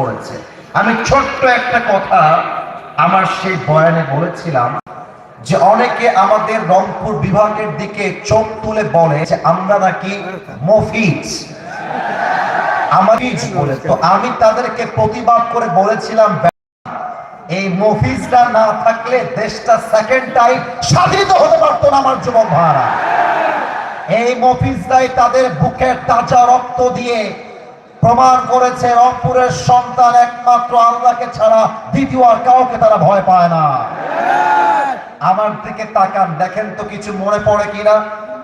করেছে। আমি ছোট্ট একটা কথা আমার সেই বয়ানে বলেছিলাম যে অনেকে আমাদের রংপুর বিভাগের দিকে চোখ তুলে বলে যে আমরা নাকি মফিজ। বলে। তো আমি তাদেরকে প্রতিবাদ করে বলেছিলাম এই মফিজরা না থাকলে দেশটা সেকেন্ড টাইম স্বাধীন হতে পারতো না আমার যুবক ভাড়া এই মফিজরাই তাদের বুকের তাজা রক্ত দিয়ে প্রমাণ করেছে রংপুরের সন্তান একমাত্র আল্লাহকে ছাড়া দ্বিতীয় আর কাউকে তারা ভয় পায় না। আমার দিকে তাকান, দেখেন তো কিছু মনে পড়ে কিনা?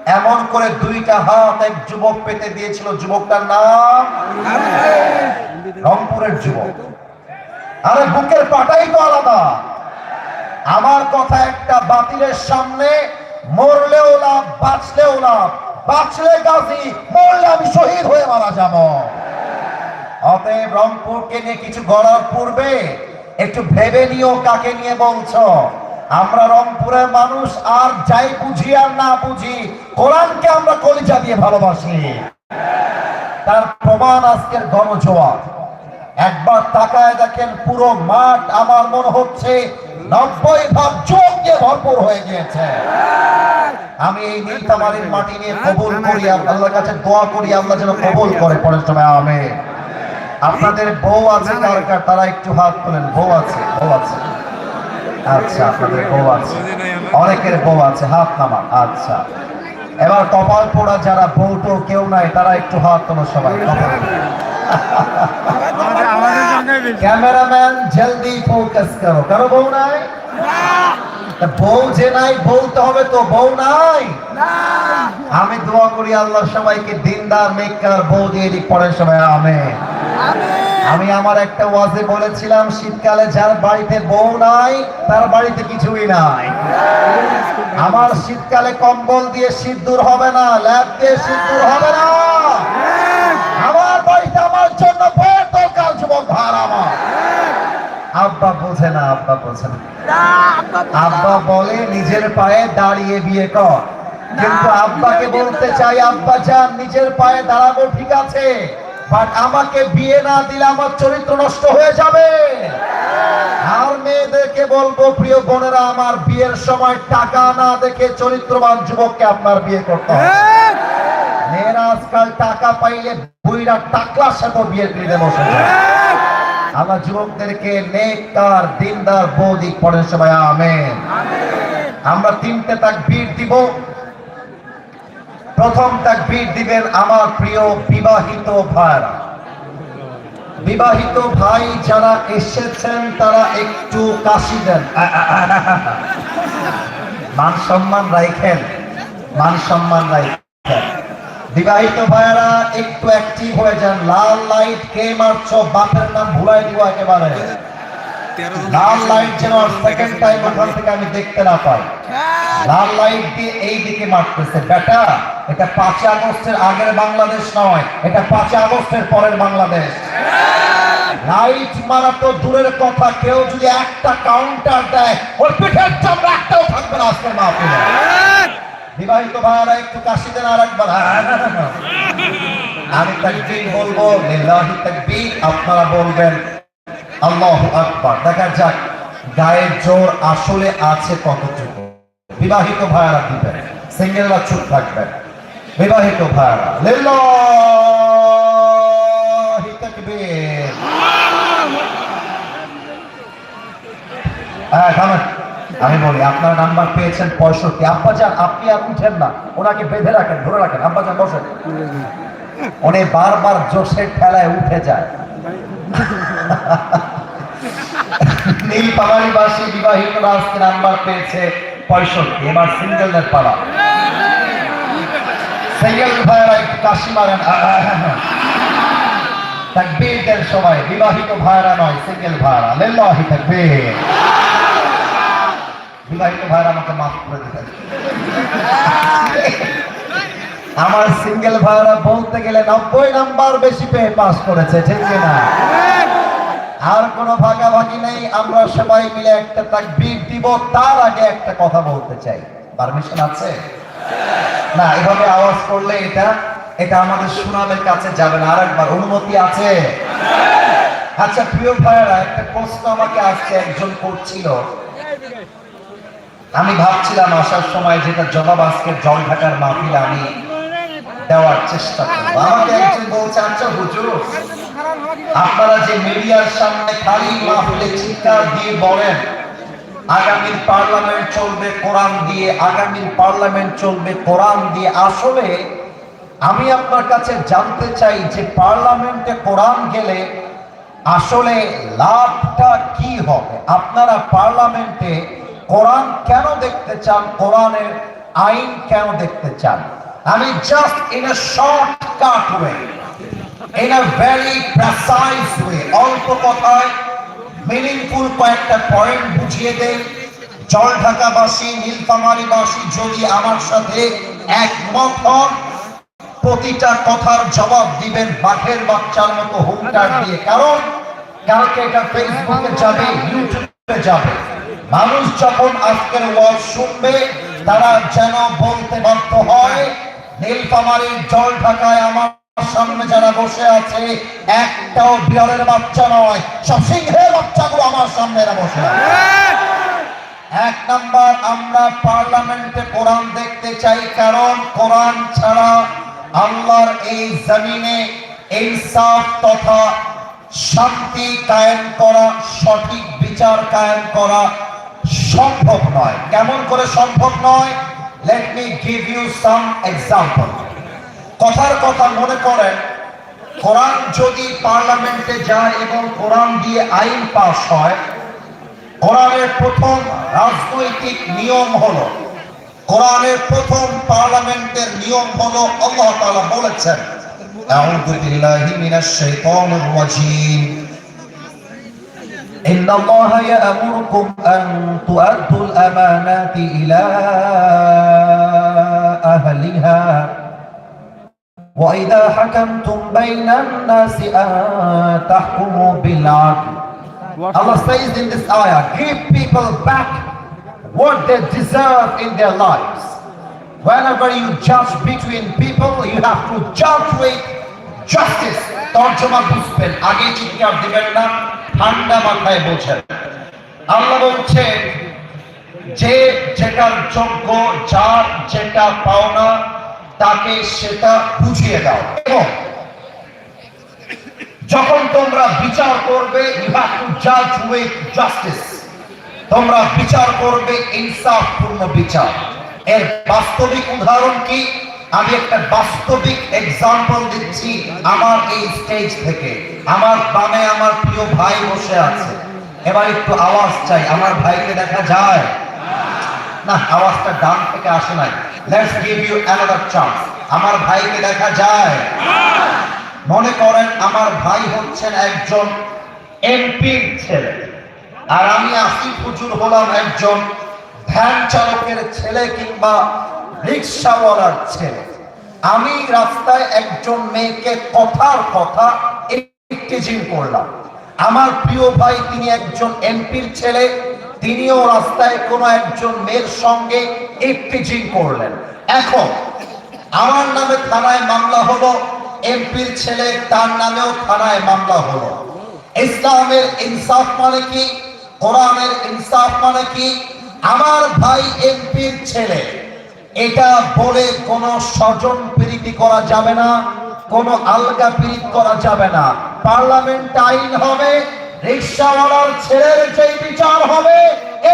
এমন করে দুইটা হাত এক যুবক পেতে দিয়েছিল, যুবকটার নাম? রংপুরের যুবক। আরে, বুকের পাটাই তো আলাদা। আমার কথা একটা বাতিলের সামনে, মরলেও লাভ, বাঁচলেও লাভ। বাঁচলে গাজী, মরলে আমি শহীদ হয়ে মারা যাব। অতএব রংপুরকে নিয়ে কিছু গড়ার পূর্বে একটু ভেবে নিও কাকে নিয়ে বলছো। আমরা রংপুরের মানুষ, আর যাই বুঝি আর না বুঝি, কোরআনকে আমরা কলিজা দিয়ে ভালোবাসি। তার প্রমাণ আজকের গণজোয়ার। একবার তাকায় দেখেন পুরো মাঠ আমার মনে হচ্ছে নব্বই ভাগ চোখ দিয়ে ভরপুর হয়ে গিয়েছে। আমি এই নীলতামারির মাটি নিয়ে কবুল করি, আল্লাহর কাছে দোয়া করি, আল্লাহ যেন কবুল করে পরের সময় আমি আপনাদের বউ আছে কার কার তারা একটু হাত তোলেন। বউ আছে বউ আছে। আচ্ছা আপনাদের বউ আছে। অনেকের বউ আছে হাত নামান। আচ্ছা। এবার কপাল পোড়া যারা বউ তো কেউ নাই তারা একটু হাত তোলো সবাই। কপাল ক্যামেরাম্যান জলদি ফোকাস করো। কারও বউ নাই? বউ যে নাই বলতে হবে তো বউ নাই। আমি দোয়া করি আল্লাহ সবাইকে দিনদার মেকার বউ দিয়ে দিক পরের সময় আমি আমি আমার একটা ওয়াজে বলেছিলাম, শীতকালে যার বাড়িতে বউ নাই, তার বাড়িতে কিছুই নাই। আমার শীতকালে কম্বল দিয়ে শীত দূর হবে না ল্যাব দিয়ে শীত দূর হবে না। আমার বাড়িতে আমার জন্য দরকার, যুবক ভার আমার। আব্বা বোঝে না, আব্বা বোঝে না। আব্বা বলে, নিজের পায়ে দাঁড়িয়ে বিয়ে কর। কিন্তু আব্বাকে বলতে চাই, আব্বা যান, নিজের পায়ে দাঁড়াবো, ঠিক আছে। বাট আমাকে বিয়ে না দিলে আমার চরিত্র নষ্ট হয়ে যাবে। আর মেয়েদেরকে বলব, প্রিয় বোনেরা, আমার বিয়ের সময় টাকা না দেখে চরিত্রবান যুবককে আপনার বিয়ে করতে হবে। মেয়েরা আজকাল টাকা পাইলে বুইরা টাকলার সাথে বিয়ের পিড়িতে বসে আমার যুবকদেরকে নেককার, দিনদার বৌদি পরের সময় আমেন। আমরা তিনটে তাকবীর দিব। প্রথম তাকবীর দিবেন আমার প্রিয় বিবাহিত ভাইরা বিবাহিত ভাই যারা এসেছেন, তারা একটু কাশি দেন। মান সম্মান রাখেন মান সম্মান রাখেন বিবাহিত ভাইয়ারা, একটু অ্যাক্টিভ হয়ে যান। লাল লাইট কে মারছো, বাপের নাম ভুলাই দিব একেবারে। লাল লাইট যেন সেকেন্ড টাইম ওখান থেকে আমি দেখতে না পাই। লাল লাইট দিয়ে এই দিকে মারতেছে। বেটা এটা পাঁচ আগস্টের আগের বাংলাদেশ নয় এটা পাঁচ আগস্টের পরের বাংলাদেশ। লাইট মারা তো দূরের কথা কেউ যদি একটা কাউন্টার দেয় ওর পিঠের চামড়া একটাও থাকবে না আজকের মাহফিলে। বিবাহিত ভাইয়ারা একটু কাশি দেন আর একবার। আমি তাকবীর বলব লিল্লাহি তাকবীর আপনারা বলবেন আল্লাহু আকবার। দেখা যাক, গায়ের জোর আসলে আছে কতটুকু। বিবাহিত ভাইয়ারা দিবেন, সিঙ্গেলরা চুপ থাকবেন। বিবাহিত ভাইয়ারা হ্যাঁ আমি বলি, আপনার নাম্বার পেয়েছেন পঁয়ষট্টি। আব্বা যান আপনি আর উঠেন না। ওনাকে বেঁধে রাখেন, ধরে রাখেন। আব্বা যান বসেন। উনি বারবার জোশের ঠেলায় উঠে যায়। নীল পাহাড়িবাসী বিবাহিত আজকে নাম্বার পেয়েছে পঁয়ষট্টি, এবার সিঙ্গেলদের পালা সিঙ্গেল ভাইয়েরা একটু কাশি মারেন। তাকবীরদের সময় বিবাহিত ভাইয়েরা নয় সিঙ্গেল ভাইয়েরা। লিল্লাহি তাকবীর। বিবাহিত ভাইয়েরা আমাকে মাফ করে দিতেন আমার সিঙ্গেল ভাইয়েরা বলতে গেলে নব্বই নাম্বার বেশি পেয়ে পাস করেছে, ঠিক না? আর কোনো ভাগাভাগি নেই, আমরা সবাই মিলে একটা তাকবীর দিব, তার আগে একটা কথা বলতে চাই। পারমিশন আছে? না, এভাবে আওয়াজ করলে এটা এটা আমাদের সুনামের কাছে যাবে না। আরেকবার, অনুমতি আছে? আচ্ছা প্রিয় ভাইয়েরা, একটা প্রশ্ন আমাকে আজকে একজন করছিল। আমি ভাবছিলাম, আসার সময় যেটা জবাব আজকে জল ঢাকার মাহফিলে আমি দেওয়ার চেষ্টা করব আমাকে একজন বলছে আচ্ছা হুজুর আপনারা যে মিডিয়ার সামনে খালি মাহফিলে চিৎকার দিয়ে বলেন আগামীর পার্লামেন্ট চলবে কোরআন দিয়ে আগামীর পার্লামেন্ট চলবে কোরআন দিয়ে আসলে আমি আপনার কাছে জানতে চাই যে পার্লামেন্টে কোরআন গেলে আসলে লাভটা কি হবে? আপনারা পার্লামেন্টে কোরআন কেন দেখতে চান? কোরআনের আইন কেন দেখতে চান? আমি just in a short cut way in a very precise way অল্প কথায় মিনিংফুল কয়েকটা পয়েন্ট বুঝিয়ে দেন জল ঢাকাবাসী, নীলফামারীবাসী যদি আমার সাথে একমত হন, প্রতিটা কথার জবাব দিবেন বাঘের বাচ্চার মতো হুঙ্কার দিয়ে। কারণ কালকে এটা ফেসবুকে যাবে ইউটিউবে যাবে। মানুষ যখন আজকের ওয়াজ শুনবে, তারা যেন বলতে বাধ্য হয় নীলফামারীর জল ঢাকায় আমার সামনে যারা বসে আছে, একটাও বিড়ালের বাচ্চা নয়, সব সিংহের বাচ্চাগুলো আমার সামনে এরা বসে এক নাম্বার, আমরা পার্লামেন্টে কোরআন দেখতে চাই, কারণ কোরআন ছাড়া আল্লাহর এই জমিনে ইনসাফ তথা শান্তি কায়েম করা, সঠিক বিচার কায়েম করা সম্ভব নয়। কেমন করে সম্ভব নয়? Let me give you some example কথার কথা মনে করেন, কোরআন যদি পার্লামেন্টে যায় এবং কোরআন দিয়ে আইন পাস হয়, কোরআনের প্রথম রাজনৈতিক নিয়ম হলো, কোরআনের প্রথম পার্লামেন্টের নিয়ম হলো আল্লাহ তাআলা বলেছেন, আউযু বিল্লাহি মিনাশ শাইতানির রাজীম। إن الله يأمركم أن تؤدوا الأمانات إلى أهلها وإذا حكمتم بين الناس أن تحكموا بالعدل Allah says in this ayah, give people back what they deserve in their lives. Whenever you judge between people, you have to judge with justice. তর্জমা বুঝবেন আগে চিৎকার দিবেন না ঠান্ডা মাথায় বোঝেন। আল্লাহ বলছেন, যে যেটার যোগ্য, যার যেটা পাওনা, তাকে সেটা বুঝিয়ে দাও। এবং যখন তোমরা বিচার করবে জাস্টিস তোমরা বিচার করবে, ইনসাফপূর্ণ বিচার। এর বাস্তবিক উদাহরণ কি? আমি একটা বাস্তবিক এক্সাম্পল দিচ্ছি আমার এই স্টেজ থেকে। আমার বামে আমার প্রিয় ভাই বসে আছে। এবার একটু আওয়াজ চাই, আমার ভাইকে দেখা যায়? না, আওয়াজটা ডান থেকে আসে নাই। Let's give you another chance আমার ভাইকে দেখা যায়? মনে করেন আমার ভাই হচ্ছেন একজন এমপির ছেলে। আর আমি আসিফ হুজুর হলাম একজন ভ্যান চালকের ছেলে কিংবা রিক্সাওয়ালার ছেলে। আমি রাস্তায় একজন মেয়েকে কথার কথা একটিজিং করলাম। আমার প্রিয় ভাই তিনি একজন এমপির ছেলে, তিনিও রাস্তায় কোনো একজন মেয়ের সঙ্গে একটিজিং করলেন। এখন আমার নামে থানায় মামলা হলো, এমপির ছেলে তার নামেও থানায় মামলা হলো। ইসলামের ইনসাফ মানে কি? কোরআনের ইনসাফ মানে কি? আমার ভাই এমপির ছেলে এটা বলে কোনো স্বজন প্রীতি করা যাবে না কোনো আলগা পীড়িত করা যাবে না। পার্লামেন্ট আইন হবে রিক্সাওয়ালার ছেলের যেই বিচার হবে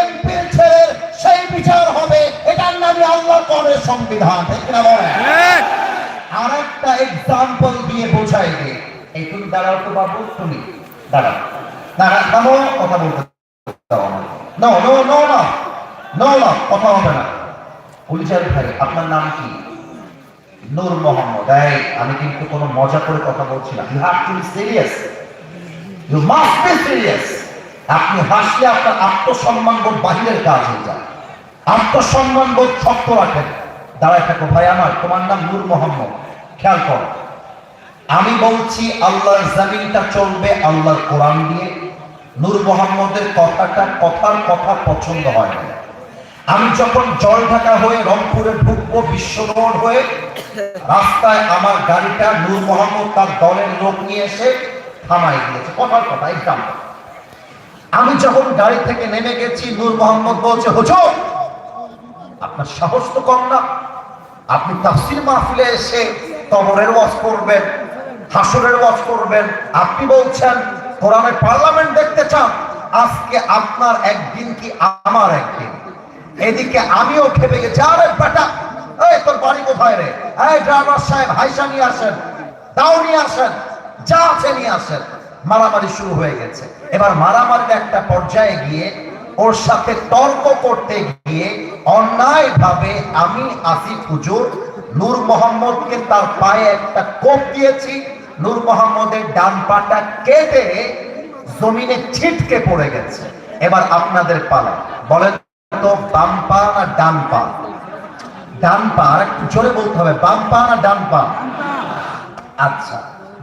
এমপির ছেলের সেই বিচার হবে এটার নামে আল্লাহ করে সংবিধান ঠিক না বলেন? আর একটা এক্সাম্পল দিয়ে বোঝাই দে এই তুমি দাঁড়াও তো বাবু তুমি দাঁড়াও। দাঁড়া নামো কথা বলতে দাও আমাকে। নো নো নো না নো না কথা হবে না। গুলজার ভাই, আপনার নাম কি? নূর মোহাম্মদ। এই, আমি কিন্তু কোনো মজা করে কথা বলছি না। You have to be serious you must be serious আপনি হাসলে আপনার আত্মসম্মান বোধ বাহিরের কাজ হয়ে যায়। আত্মসম্মান বোধ শক্ত রাখেন। দাঁড়ায় থাকো ভাই আমার, তোমার নাম নূর মোহাম্মদ। খেয়াল করো। আমি বলছি আল্লাহর জমিনটা চলবে আল্লাহর কোরআন দিয়ে। নূর মোহাম্মদের কথাটা কথার কথা পছন্দ হয় না। আমি যখন জল ঢাকা হয়ে রংপুরে ঢুকবো বিশ্ব রোড হয়ে, রাস্তায় আমার গাড়িটা নূর মোহাম্মদ তার দলের লোক নিয়ে এসে থামাই দিয়েছে কথার কথা এক্সাম্পল আমি যখন গাড়ি থেকে নেমে গেছি, নূর মোহাম্মদ বলছে, হুজুর, আপনার সাহস তো কম না। আপনি তাফসির মাহফিলে এসে কবরের ওয়াজ করবেন, হাসরের ওয়াজ করবেন। আপনি বলছেন, কোরআনের পার্লামেন্ট দেখতে চান? আজকে আপনার একদিন কি আমার একদিন? এদিকে আমিও খেপে গেছি। আরে বেটা, এই তোর বাড়ি কোথায় রে? এই ড্রাইভার সাহেব হাইসা নিয়ে আসেন, দাও নিয়ে আসেন, যা আছে নিয়ে আসেন। মারামারি শুরু হয়ে গেছে। এবার মারামারির একটা পর্যায়ে গিয়ে ওর সাথে তর্ক করতে গিয়ে অন্যায় ভাবে আমি আসিফ হুজুর, নূর মোহাম্মদকে তার পায়ে একটা কোপ দিয়েছি। নূর মোহাম্মদের ডান পাটা কেটে জমিনে ছিটকে পড়ে গেছে। এবার আপনাদের পালা। বলেন। তো বাম পা না ডান পা ডান পা আর একটু জোরে বলতে হবে বাম পা না ডান পা আচ্ছা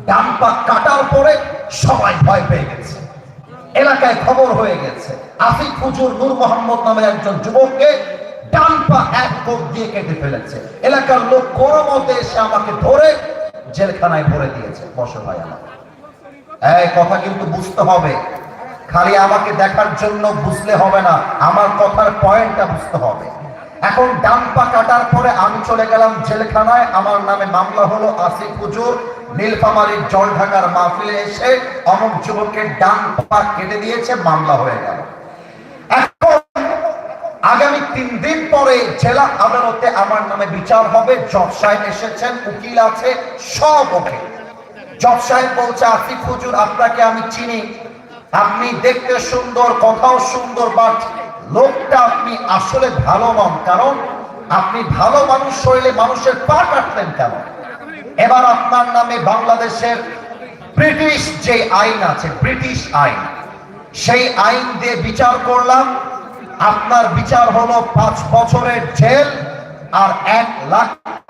ডান পা কাটার পরে সবাই ভয় পেয়ে গেছে। এলাকায় খবর হয়ে গেছে আসিফ হুজুর নূর মোহাম্মদ নামে একজন যুবককে ডান পা এক কোপ দিয়ে কেটে ফেলেছে। এলাকার লোক কোনো মতে এসে আমাকে ধরে জেলখানায় ভরে দিয়েছে। বসে ভাই আমার। এই, কথা কিন্তু বুঝতে হবে। খালি আমাকে দেখার জন্য বুঝলে হবে না, আমার কথার পয়েন্টটা বুঝতে হবে। এখন ডান পা কাটার পরে আমি চলে গেলাম জেলখানায়, আমার নামে মামলা হলো আসিফ হুজুর। নীলফামারীর জল ঢাকার মাহফিলে এসে অমুক যুবকের ডান পা কেটে দিয়েছে, মামলা হয়ে গেল। আগামী তিন দিন পরে জেলা আদালতে আমার নামে বিচার হবে, জজ সাহেব এসেছেন, উকিল আছে, সব ওকে। জজ সাহেব বলছে, আসিফ হুজুর, আপনাকে আমি চিনি। আপনি দেখতে সুন্দর, কথাও সুন্দর, বাট লোকটা আপনি আসলে ভালো নন। কারণ আপনি ভালো মানুষ হইলে মানুষের পা কাটলেন কেন? এবার আপনার নামে বাংলাদেশের ব্রিটিশ যে আইন আছে, ব্রিটিশ আইন, সেই আইন দিয়ে বিচার করলাম। আপনার বিচার হলো পাঁচ বছরের জেল আর এক লাখ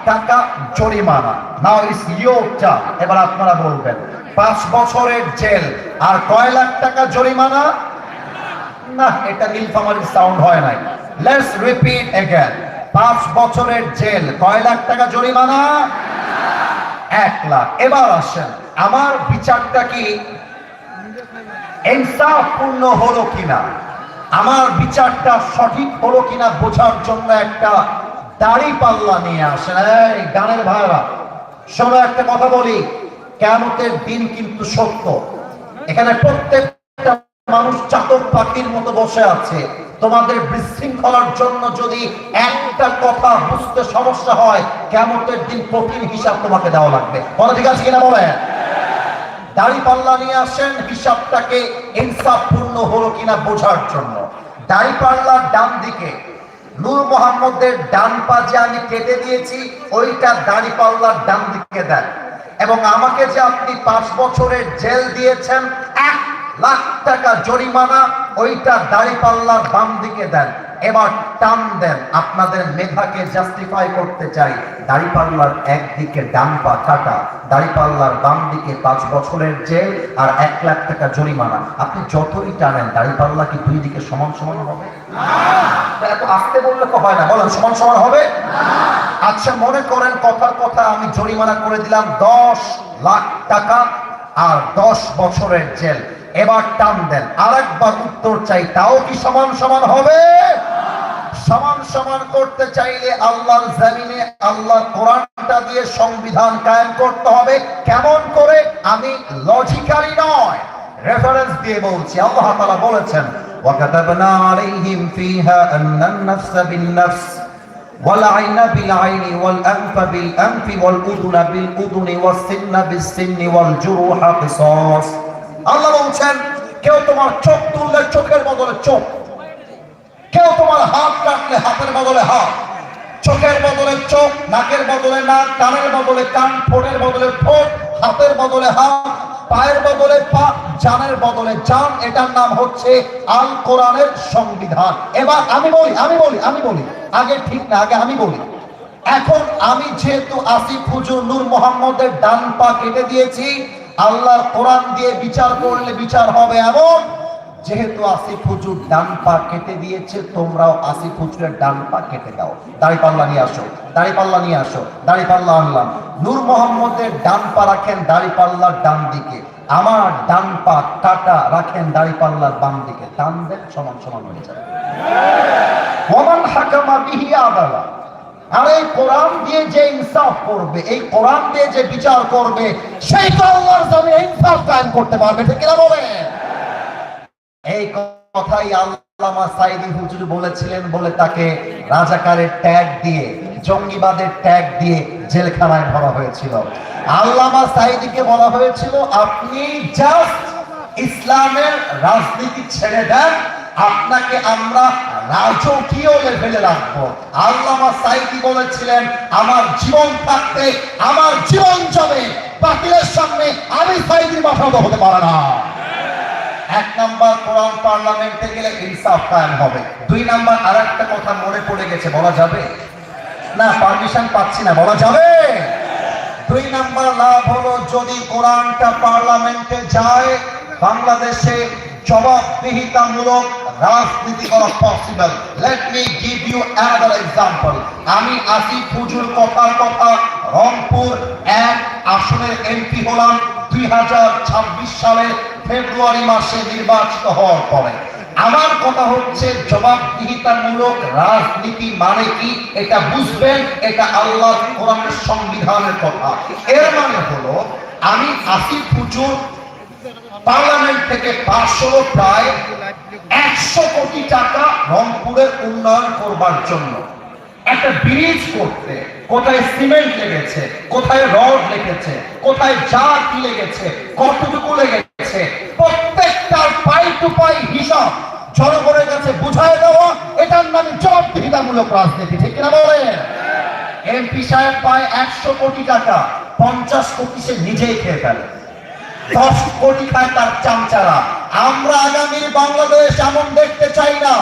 টাকা জরিমানা। নাও ইস ইয়োরটা এবার আপনারা বলবেন, পাঁচ বছরের জেল, আর কয় লাখ টাকা জরিমানা? না, এটা নীলফামারির সাউন্ড হয় নাই। লেটস রিপিট এগেন পাঁচ বছরের জেল, কয় লাখ টাকা জরিমানা? এক লাখ। এবার আসেন, আমার বিচারটা কি? ইনসাফপূর্ণ হলো কিনা? আমার বিচারটা সঠিক হলো কিনা বোঝার জন্য একটা দাড়ি পাল্লা নিয়ে আসেন। গানের ভাইরা, শোনো, একটা কথা বলি। কেমতের দিন কিন্তু সত্য। এখানে প্রত্যেকটা মানুষ চাতক পাখির মতো বসে আছে। তোমাদের বিশৃঙ্খলার জন্য যদি একটা কথা বুঝতে সমস্যা হয় কেমতের দিন কঠিন হিসাব তোমাকে দেওয়া লাগবে। বলো ঠিক আছে কিনা বলেন? দাড়ি পাল্লা নিয়ে আসেন, হিসাবটাকে ইনসাফপূর্ণ হলো কিনা বোঝার জন্য। দাড়ি পাল্লার ডান দিকে নূর মোহাম্মদের ডান পা যে আমি কেটে দিয়েছি, ওইটা দাড়ি পাল্লার ডান দিকে দেন। এবং আমাকে যে আপনি পাঁচ বছরের জেল দিয়েছেন, এক লাখ টাকা জরিমানা, ওইটা দাড়ি পাল্লার বাম দিকে দেন। এবার টান দেন। আপনাদের মেধাকে জাস্টিফাই করতে চাই। দাড়ি পাল্লার একদিকে ডান পা কাটা দাড়ি পাল্লার বাম দিকে পাঁচ বছরের জেল আর এক লাখ টাকা জরিমানা। আপনি যতই টানেন দাড়ি পাল্লা কি দুই দিকে সমান সমান হবে? এত আসতে বললে তো হয় না। বলেন, সমান সমান হবে? আচ্ছা মনে করেন কথার কথা আমি জরিমানা করে দিলাম দশ লাখ টাকা আর দশ বছরের জেল। এবার টান দেন। আর একবার উত্তর চাই, তাও কি সমান সমান হবে? সমান সমান করতে চাইলে আল্লাহর জমিনে আল্লাহ কোরআনটা দিয়ে সংবিধান কায়েম করতে হবে কেমন করে আমি লজিক্যালি নয় রেফারেন্স দিয়ে বলছি আল্লাহ তাআলা বলেছেন وكتبنا عليهم فيها أن النفس بالنفس والعين بالعين والأنف بالأنف والأذن بالأذن والسن بالسن والجروح قصاص আল্লাহ বলছেন কেউ তোমার চোখ তুললে চোখের বদলে চোখ কেউ তোমার হাত কাটলে হাতের বদলে হাত। চোখের বদলে চোখ, নাকের বদলে নাক, কানের বদলে কান ঠোঁটের বদলে ঠোঁট হাতের বদলে হাত, পায়ের বদলে পা, জানের বদলে জান, এটার নাম হচ্ছে আল কোরআনের সংবিধান। এবার আমি বলি আমি বলি আমি বলি। আগে ঠিক না, আগে আমি বলি। এখন আমি যেহেতু আসিফ হুজুর নূর মোহাম্মদের ডান পা কেটে দিয়েছি, আল্লাহর কোরআন দিয়ে বিচার করলে বিচার হবে এমন যেহেতু আসিফ হুজুর ডান পা কেটে দিয়েছে, তোমরাও আসিফ হুজুরের ডান পা কেটে দাও। দাড়ি পাল্লা নিয়ে আসো দাড়ি পাল্লা নিয়ে আসো দাড়ি পাল্লা আনলাম। নূর মোহাম্মদের ডান পা রাখেন দাড়ি পাল্লার ডান দিকে। আমার ডান পা কাটা রাখেন দাড়ি পাল্লার বাম দিকে। টান দেন, সমান সমান হয়ে যাবে। ওমান হাকামা বিহি আদালা। আর এই কোরআন দিয়ে যে ইনসাফ করবে, এই কোরআন দিয়ে যে বিচার করবে, সেই তো আল্লাহর জমি ইনসাফ কায়েম করতে পারবে, ঠিক কিনা বলে এই কথাই আল্লামা সাইদি হুজুর বলেছিলেন, বলে তাকে রাজাকারের ট্যাগ দিয়ে, জঙ্গিবাদের ট্যাগ দিয়ে জেলখানায় ভরা হয়েছিল। আল্লামা সাইদিকে বলা হয়েছিল, আপনি জাস্ট ইসলামের রাজনীতি ছেড়ে দেন, আপনাকে আমরা রাজকীয় লেভেলে রাখব। আল্লামা সাইদি বলেছিলেন, আমার জীবন থাকতে, আমার জীবন যাবে বাতিলের সামনে আমি হতে পারে না। এক নাম্বার কোরআন পার্লামেন্টে গেলে ইনসাফ কায়েম হবে। দুই নাম্বার আর একটা কথা মনে পড়ে গেছে, বলা যাবে? না পারমিশন পাচ্ছি না, বলা যাবে? দুই নাম্বার লাভ হলো যদি কোরআনটা পার্লামেন্টে যায়, বাংলাদেশে জবাবদিহিতামূলক রাজনীতি করা possible let me give you another example আমি আসিফ হুজুর কথার কথা রংপুর এক আসনের এমপি হলাম দুই সালে ফেব্রুয়ারি মাসে নির্বাচিত হওয়ার পরে। আমার কথা হচ্ছে জবাবদিহিতামূলক রাজনীতি মানে কি? এটা বুঝবেন, এটা আল্লাহ কোরআনের সংবিধানের কথা। এর মানে হলো, আমি আসিফ হুজুর পার্লামেন্ট থেকে পাশ হলো প্রায় একশো কোটি টাকা রংপুরের উন্নয়ন করবার জন্য। একটা ব্রিজ করতে, কোথায় সিমেন্ট লেগেছে, কোথায় রড লেগেছে, কোথায় যা কি লেগেছে, কতটুকু লেগেছে প্রত্যেকটার পাই টু পাই হিসাব জনগণের কাছে বুঝায় দেওয়া, এটার নামে জবাবদিহিতামূলক রাজনীতি, ঠিক কিনা বলেন? এমপি সাহেব পায় একশো কোটি টাকা, পঞ্চাশ কোটি সে নিজেই খেয়ে ফেলে। দশ কোটি তার চামচারা। আমরা আগামী বাংলাদেশ এমন দেখতে চাই না।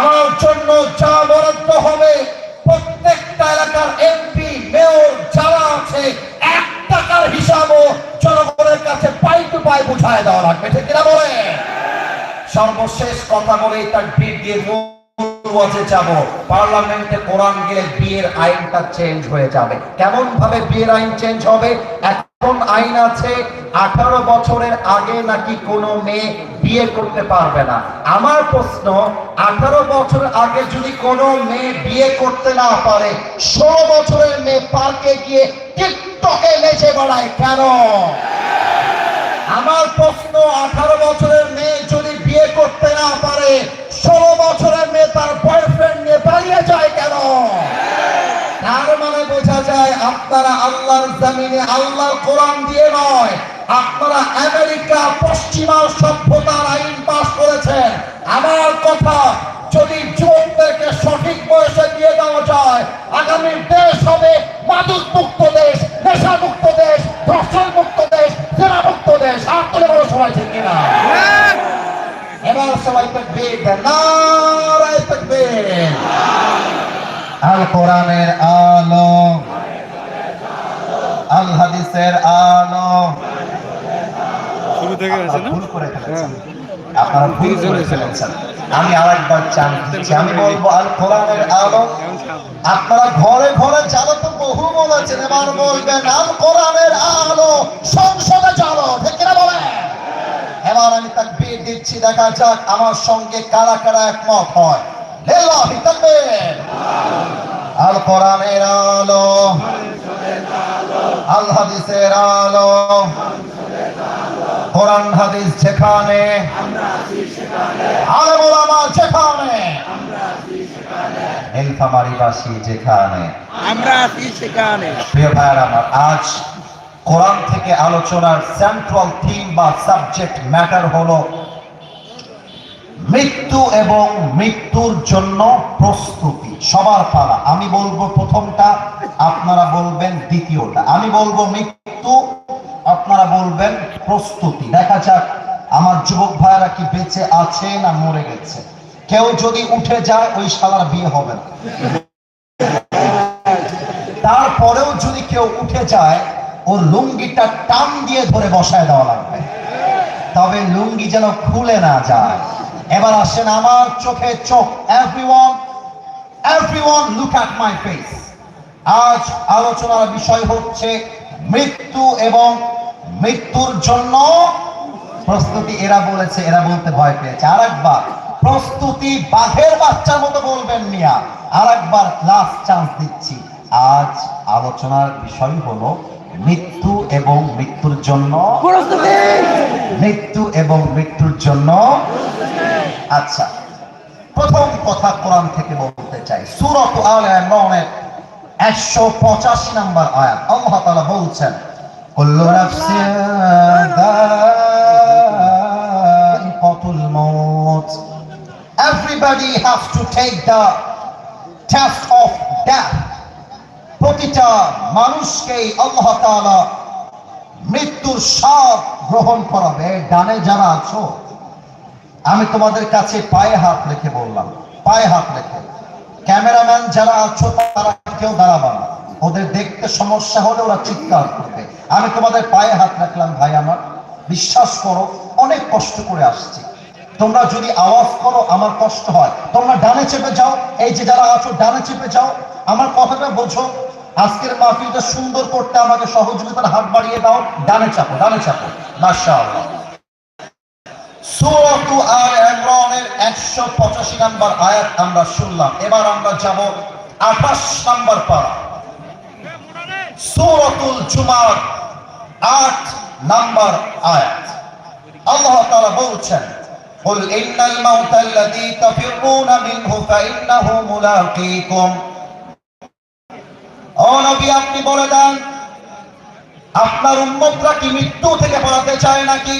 আমার জন্য যা বরাদ্দ হবে, প্রত্যেকটা এলাকার এমপি মেয়র যারা আছে, এক টাকার হিসাবও জনগণের কাছে পাই টু পাই বুঝায় দেওয়া লাগবে, ঠিক কিনা বলে? সর্বশেষ কথা বলে তার ভিড় দিয়ে পার্লামেন্টে কোরআন গেলে বিয়ের আইনটা চেঞ্জ হয়ে যাবে। কেমন ভাবে বিয়ের আইন চেঞ্জ হবে? আইন আছে, আঠারো বছরের আগে নাকি কোনো মেয়ে বিয়ে করতে পারবে না। আমার প্রশ্ন, আঠারো বছর আগে যদি কোনো মেয়ে বিয়ে করতে না পারে, ষোলো বছরের মেয়ে পার্কে গিয়ে টিকটকে নেচে বেড়ায় কেন? আমার প্রশ্ন, আঠারো বছরের মেয়ে যদি বিয়ে করতে না পারে, ষোলো বছরের মেয়ে তার বয়ফ্রেন্ড নিয়ে পালিয়ে যায় কেন? আপনারা আল্লাহর জামিনে আল্লাহর কোরআন দিয়ে নয়, আপনারা আমেরিকা পশ্চিমা সভ্যতার আইন পাশ করেছেন। আমার কথা যদি যুবকদেরকে সঠিক বয়সে দিয়ে দেওয়া যায়, আগামী দেশ হবে মাদক মুক্ত দেশ নেশা মুক্ত দেশ ধর্ষণ মুক্ত দেশ জেনা মুক্ত দেশ। আর তুলে বড় সবাই ঠিক কিনা? এবার সবাই দেন। নারায়ে তাকবীর। আল কোরআনের আলো। আল হাদিসের আলো। শুরু থেকে আছে না? ভুল করে ফেলেছেন। আপনারা ভুল করে ফেলেছেন। আমি আরেকবার চান দিচ্ছি। আমি বলব আল কোরআনের আলো। আপনারা ঘরে ঘরে চালো তো বহু বলেছেন। এবার বলবেন আল কোরআনের আলো। সংসদে চালো। ঠিক বলেন? এবার আমি তাকবীর দিচ্ছি দেখা যাক আমার সঙ্গে কারা কারা একমত হয়। লিল্লাহি তাকবীর। আল কোরআনের আলো। আল হাদিসের আলো। কোরআন হাদিস যেখানে আলেম ওলামা যেখানে। নীলফামারীবাসী যেখানে। আমরা আছি সেখানে। প্রিয় ভাইয়ের আমার আজ কোরআন থেকে আলোচনার সেন্ট্রাল থিম বা সাবজেক্ট ম্যাটার হলো মৃত্যু এবং মৃত্যুর জন্য প্রস্তুতি, সবার পালা। আমি বলব প্রথমটা, আপনারা বলবেন দ্বিতীয়টা। আমি বলব মৃত্যু, আপনারা বলবেন প্রস্তুতি। দেখা যাক, আমার যুবক ভাইয়েরা কি বেঁচে আছে না মরে গেছে। কেউ যদি উঠে যায়, ওই শালার বিয়ে হবে না। তারপরেও যদি কেউ উঠে যায়, ওর লুঙ্গিটা টান দিয়ে ধরে বসায় দেওয়া লাগবে। তবে লুঙ্গি যেন খুলে না যায়। এবার আসেন আমার চোখে চোখ। Everyone everyone look at my face আজ আলোচনার বিষয় হচ্ছে মৃত্যু এবং মৃত্যুর জন্য প্রস্তুতি। এরা বলেছে, এরা বলতে ভয় পেয়েছে। আরেকবার, প্রস্তুতি বাঘের বাচ্চার মতো বলবেন মিয়া। আরেকবার লাস্ট চান্স দিচ্ছি। আজ আলোচনার বিষয় হলো মৃত্যু এবং মৃত্যুর জন্য মৃত্যু এবং মৃত্যুর জন্য আচ্ছা প্রথম কথা কোরআন থেকে বলতে চাই। সুরত আল একশো পঁচাশি নম্বর আয়াত, আল্লাহ তাআলা বলছেন everybody have to take the test of death প্রতিটা মানুষকেই আল্লাহ তাআলা মৃত্যুর স্বাদ গ্রহণ করাবে। ডানে যারা আছো, আমি তোমাদের কাছে পায়ে হাত রেখে বললাম, পায়ে হাত রেখে। ক্যামেরাম্যান যারা আছো, তারা কেউ দাঁড়াবা না। ওদের দেখতে সমস্যা হলে ওরা চিৎকার করবে। আমি তোমাদের পায়ে হাত রাখলাম, ভাই আমার। বিশ্বাস করো, অনেক কষ্ট করে আসছি। তোমরা যদি আওয়াজ করো, আমার কষ্ট হয়। তোমরা ডানে চেপে যাও। এই যে যারা আছো, ডানে চেপে যাও। আমার কথাটা বোঝো। আজকের মাহফিলটা সুন্দর করতে আমাকে সহযোগিতার হাত বাড়িয়ে দাও ডানে চাপো ডানে চাপো মাশাআল্লাহ সূরাতু আল ইমরানের 185 নম্বর আয়াত আমরা শুনলাম এবার আমরা যাব 28 নম্বর পারা সূরাতুল জুমার 8 নম্বর আয়াত আল্লাহ তাআলা বলছেন قل إن الموت الذي تفرون منه فإنه ملاقيكم ও নবী, আপনি বলে দেন, আপনার উম্মতরা কি মৃত্যু থেকে পালাতে চায় নাকি?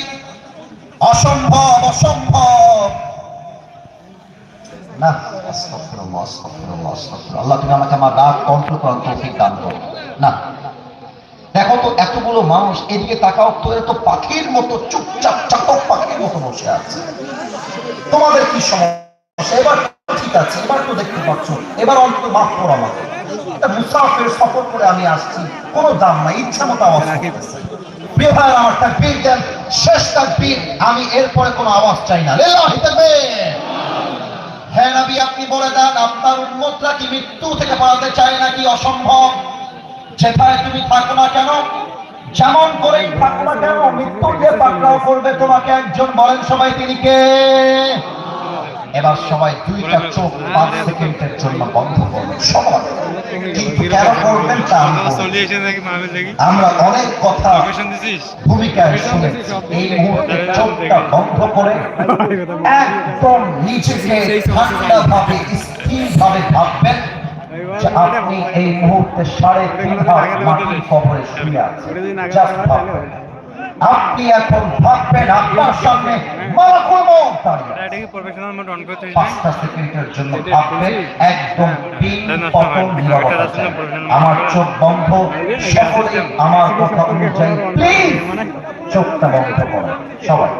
অসম্ভব অসম্ভব। দেখো তো, এতগুলো মানুষ, এদিকে তো পাখির মতো, চুপচাপ পাখির মতো বসে আছে। তোমাদের কি ঠিক আছে, এবার তো দেখতে পাচ্ছ, এবার অন্তত মাফ করো আমাকে। একটা মুসাফির সফর করে আমি আসছি। কোনো দাম নাই ইচ্ছা মতো আওয়াজ আমার তাকবীর দেন। শেষ তাকবীর। আমি এরপরে কোনো আওয়াজ চাই না। লিল্লাহি তাকবীর। হ্যাঁ নবী আপনি বলে দেন আপনার উম্মতরা কি মৃত্যু থেকে পালাতে চায় নাকি অসম্ভব? যেখানে তুমি থাকো না কেন? যেমন করেই থাকো না কেন মৃত্যু যে পাকড়াও করবে তোমাকে একজন বলেন সবাই তিনি কে? এবার সবাই দুইটা চোখ পাঁচ সেকেন্ডের জন্য বন্ধ করবেন সবাই। কিন্তু কেন করবেন তা আমি বলব। সলিউশন দেখি মাহফিল দেখি আমরা অনেক কথা ভূমিকায় শুনেছি। এই মুহূর্তে চোখটা বন্ধ করে একদম নিজেকে ঠান্ডা ভাবে স্থির ভাবে ভাববেন আপনি এই মুহূর্তে সাড়ে তিন হাত মাটির কবরে শুয়ে আছেন। ভাববেন। আপনি এখন ভাববেন আপনার সামনে মালাকুল মউত দাঁড়িয়ে এটা কি প্রফেশনাল মোড অন করতে হইছে পাঁচটা সেকেন্ডের জন্য ভাববেন একদম তিন পতন নীরবতা আমার চোখ বন্ধ সকলে আমার কথা অনুযায়ী প্লিজ চোখটা বন্ধ করো। সবাই।